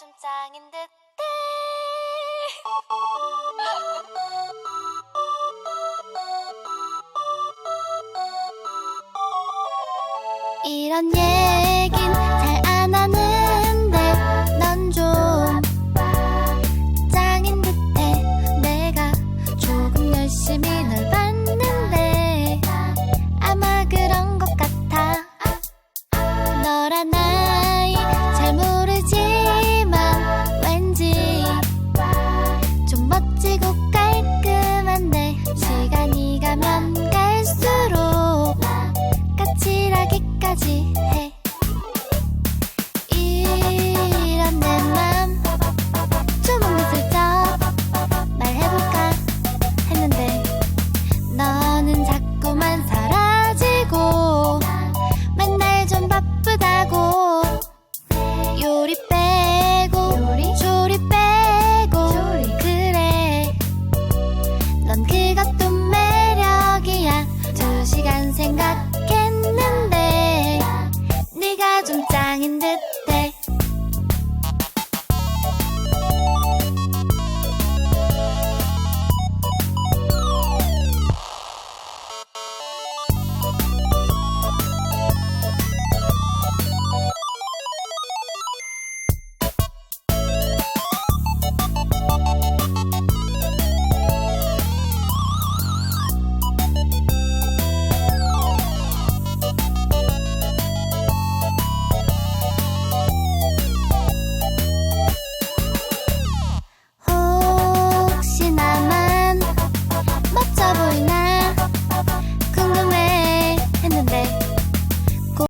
좀 짱인 듯해. 이런 얘기 이것도 매력이야. 2시간 생각했는데 네가 좀 짱인 듯.